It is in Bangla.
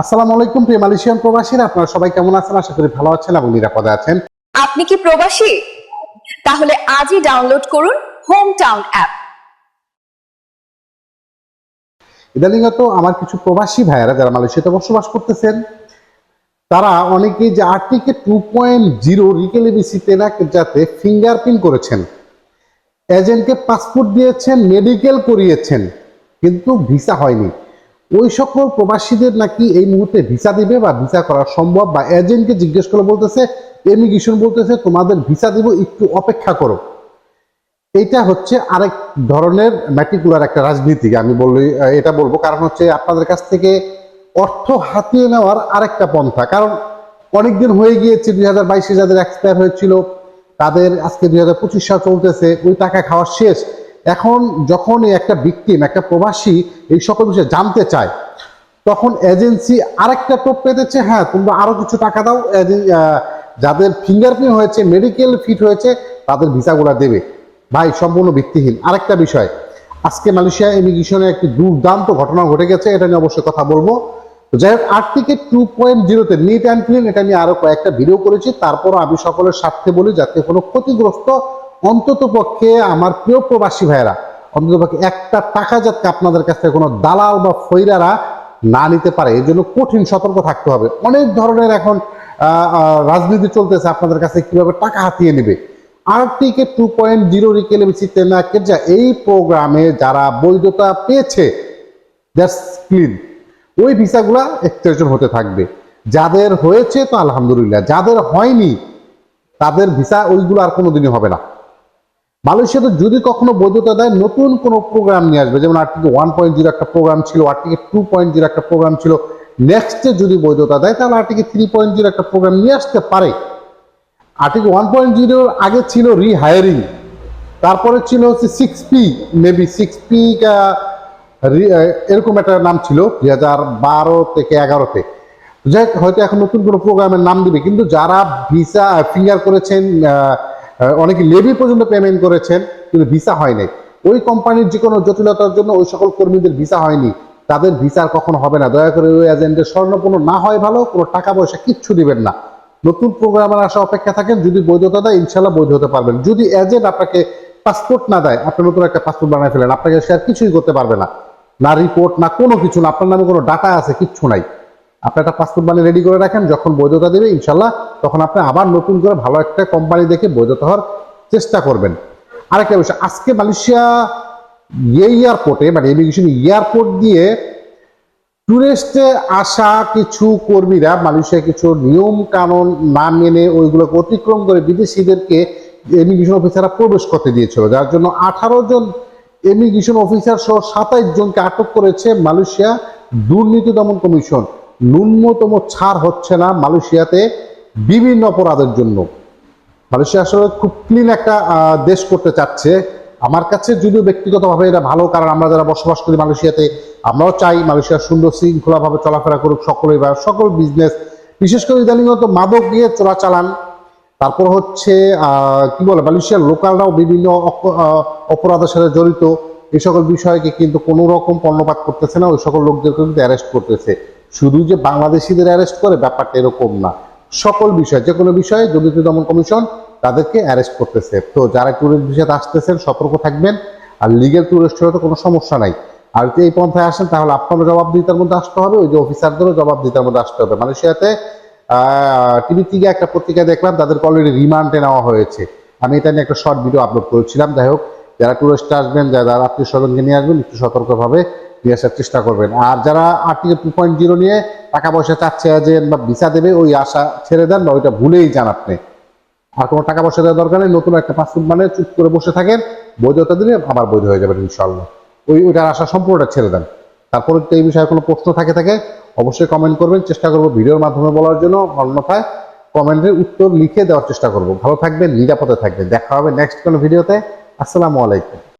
আসসালামু আলাইকুম প্রিয় মালয়েশিয়ান প্রবাসীরা আপনারা সবাই কেমন আছেন? আশা করি ভালো আছেন এবং নিরাপদে আছেন। আপনি কি প্রবাসী? তাহলে আজই ডাউনলোড করুন হোম টাউন অ্যাপ ইদানিংত আমার কিছু প্রবাসী ভাইয়েরা যারা মালয়েশিয়াতে বসবাস করতেছেন তারা অনেকেই যে আর্টিকে টু পয়েন্ট জিরো রিকেলেবিসিতে না যাতে ফিঙ্গারপ্রিন্ট করেছেন। এজেন্টকে পাসপোর্ট দিয়েছেন মেডিকেল করিয়েছেন কিন্তু ভিসা হয়নি। ওই সকল প্রবাসীদের নাকি এই মুহূর্তে ভিসা দিবে বা ভিসা করা সম্ভব? বা এজেন্টকে জিজ্ঞেস করে বলতেছে এমিগ্রেশন বলতেছে তোমাদের ভিসা দিব, একটু অপেক্ষা করো। এটা হচ্ছে আরেক ধরনের ম্যাটিকুলার একটা রাজনীতি, আমি বললি, এটা বলব। কারণ হচ্ছে আপনাদের কাছ থেকে অর্থ হাতিয়ে নেওয়ার আরেকটা পন্থা। কারণ অনেকদিন হয়ে গিয়েছে, দুই হাজার বাইশে যাদের এক্সপায়ার হয়েছিল, তাদের আজকে দুই হাজার পঁচিশ সাল চলতেছে, ওই টাকা খাওয়া শেষ। এখন যখন একটা ভিকটিম একটা প্রবাসী এই সকল বিষয়ে জানতে চায়, তখন এজেন্সি আরেকটা টোপ পেতেছে হ্যাঁ তোমরা আরও কিছু টাকা দাও যাদের ফিঙ্গারপ্রিন্ট হয়েছে মেডিকেল ফিট হয়েছে, তাদের ভিসাগুলো দেবে। ভাই, সম্পূর্ণ ভিত্তিহীন। আরেকটা বিষয়, আজকে মালয়েশিয়া ইমিগ্রেশনে একটি দুর্দান্ত ঘটনা ঘটে গেছে, এটা নিয়ে অবশ্যই কথা বলব। যাই হোক, আর্টিকেল টু পয়েন্ট জিরোতে নিট অ্যান্ড ক্লিন এটা নিয়ে আরও কয়েকটা ভিডিও করেছি, তারপরও আমি সকলের স্বার্থে বলি, যাতে কোনো ক্ষতিগ্রস্ত অন্তত পক্ষে আমার প্রিয় প্রবাসী ভাইয়েরা, অন্তত পক্ষে একটা টাকা যাতে আপনাদের কাছ থেকে কোনো দালাল বা ফৈরারা না নিতে পারে, এই জন্য কঠিন সতর্ক থাকতে হবে। অনেক ধরনের এখন রাজনীতি চলতেছে আপনাদের কাছে কীভাবে টাকা হাতিয়ে নেবে। আরটিকে টু পয়েন্ট জিরো না যা এই প্রোগ্রামে যারা বৈধতা পেয়েছে, দ্যাটস ক্লিন। ওই ভিসাগুলা এক্সটেনশন হতে থাকবে। যাদের হয়েছে তো আলহামদুলিল্লাহ, যাদের হয়নি, তাদের ভিসা ওইগুলো আর কোনোদিনই হবে না। মালয়েশিয়াতে যদি কখনো বৈধতা দেয়, নতুন কোনো প্রোগ্রাম নিয়ে আসবে। যেমন আর্টিকে ওয়ান পয়েন্ট জিরো একটা প্রোগ্রাম ছিল আর্টিকে টু পয়েন্ট জিরো একটা প্রোগ্রাম ছিল। নেক্সটে যদি বৈধতা দেয়, তাহলে আর্টিকে থ্রি পয়েন্ট জিরো একটা প্রোগ্রাম নিয়ে আসতে পারে। আর্টিকেল ওয়ান পয়েন্ট জিরোর আগে ছিল রিহায়ারিং তারপরে ছিল হচ্ছে six P maybe six P এরকম একটা নাম ছিল, দুই হাজার বারো থেকে এগারোতে যাই হয়তো এখন নতুন কোনো প্রোগ্রামের নাম দিবে, কিন্তু যারা ভিসা ফিঙ্গার করেছেন অনেকে লেবি পর্যন্ত পেমেন্ট করেছেন, কিন্তু ভিসা হয় নাই। ওই কোম্পানির যে কোনো জটিলতার জন্য ওই সকল কর্মীদের ভিসা হয়নি। তাদের ভিসা কখনো হবে না। দয়া করে ওই এজেন্টের স্বর্ণপূর্ণ না হয় ভালো, কোনো টাকা পয়সা কিচ্ছু দিবেন না। নতুন প্রোগ্রামের আসা অপেক্ষা থাকেন, যদি বৈধতা দেয় ইনশাল্লাহ বৈধ হতে পারবেন। যদি এজেন্ট আপনাকে পাসপোর্ট না দেয়, আপনি নতুন একটা পাসপোর্ট বানায় ফেলেন, আপনাকে সে আর কিছুই করতে পারবে না। না রিপোর্ট না কোনো কিছু না, আপনার নামে কোনো ডাটা আছে, কিচ্ছু নাই। আপনি একটা পাসপোর্ট বানিয়ে রেডি করে রাখেন, যখন বৈধতা দেবে, ইনশাল্লাহ তখন আপনি আবার নতুন করে ভালো একটা কোম্পানি দেখে বৈধতা হওয়ার চেষ্টা করবেন। আরেকটা বিষয়, আজকে মালয়েশিয়া এই এয়ারপোর্টে মানে ইমিগ্রেশন এয়ারপোর্ট দিয়ে টুরিস্টে আসা কিছু কর্মীরা মালয়েশিয়া কিছু নিয়ম কানুন না মেনে ওইগুলোকে অতিক্রম করে বিদেশিদেরকে ইমিগ্রেশন অফিসাররা প্রবেশ করতে দিয়েছিল, যার জন্য আঠারো জন ইমিগ্রেশন অফিসার সহ সাতাইশ জনকে আটক করেছে মালয়েশিয়া দুর্নীতি দমন কমিশন। ন্যূনতম ছাড় হচ্ছে না মালয়েশিয়াতে বিভিন্ন অপরাধের জন্য। মালয়েশিয়া আসলে খুব ক্লিন একটা দেশ করতে চাচ্ছে। আমার কাছে যদিও ব্যক্তিগতভাবে এটা ভালো, কারণ আমরা যারা বসবাস করি মালয়েশিয়াতে, আমরাও চাই মালয়েশিয়া সুন্দর শৃঙ্খলাভাবে চলাফেরা করুক সকলেই বা সকল বিজনেস বিশেষ করে ইদানিংত মাদক নিয়ে চোরাচালান। তারপর হচ্ছে কি বলে, মালয়েশিয়ার লোকালরাও বিভিন্ন অপ- অপরাধের সাথে জড়িত। এই সকল বিষয়কে কিন্তু কোনো রকম কর্ণপাত করতেছে না, ওই সকল লোকদেরকে কিন্তু অ্যারেস্ট করতেছে। শুধু যে বাংলাদেশিদের অ্যারেস্ট করে ব্যাপারটা এরকম না। সকল বিষয়, যে কোনো বিষয়ে দুর্নীতি দমন কমিশন তাদেরকে অ্যারেস্ট করতেছে। তো যারা ট্যুরিস্ট ভিসাতে আসতেছেন, সতর্ক থাকবেন। আর লিগেল ট্যুরিস্ট হলে তো কোনো সমস্যা নাই। আর যদি এই পন্থায় আসেন, তাহলে আপনারও জবাবদিহিতার মধ্যে আসতে হবে, ওই যে অফিসারদেরও জবাবদিহিতার মধ্যে আসতে হবে। মালয়েশিয়াতে টিভি থেকে একটা পত্রিকায় দেখলাম, তাদেরকে অলরেডি রিমান্ডে নেওয়া হয়েছে। আমি এটা নিয়ে একটা শর্ট ভিডিও আপলোড করেছিলাম। যাই হোক, যারা টুরিস্ট আসবেন, যারা আত্মীয় স্বজনকে নিয়ে আসবেন, একটু সতর্কভাবে নিয়ে আসার চেষ্টা করবেন। আর যারা আর্টিকেল টু পয়েন্ট জিরো নিয়ে টাকা পয়সা চাচ্ছে যে বা ভিসা দেবে, ওই আশা ছেড়ে দেন বা ওইটা ভুলেই যান আপনি। আর কোনো টাকা পয়সা দেওয়ার দরকার নেই, নতুন একটা পাসপোর্ট মানে চুপ করে বসে থাকেন বৈধতা দিলে আবার বৈধ হয়ে যাবেন ইনশাল্লাহ ওই ওইটার আশা সম্পূর্ণটা ছেড়ে দেন। তারপরে এই বিষয়ে কোনো প্রশ্ন থাকে থাকে, অবশ্যই কমেন্ট করবেন। চেষ্টা করব ভিডিওর মাধ্যমে বলার জন্য অন্যথায় কমেন্টের উত্তর লিখে দেওয়ার চেষ্টা করব। ভালো থাকবেন, নিরাপদে থাকবেন। দেখা হবে নেক্সট কোনো ভিডিওতে। আসসালামু আলাইকুম।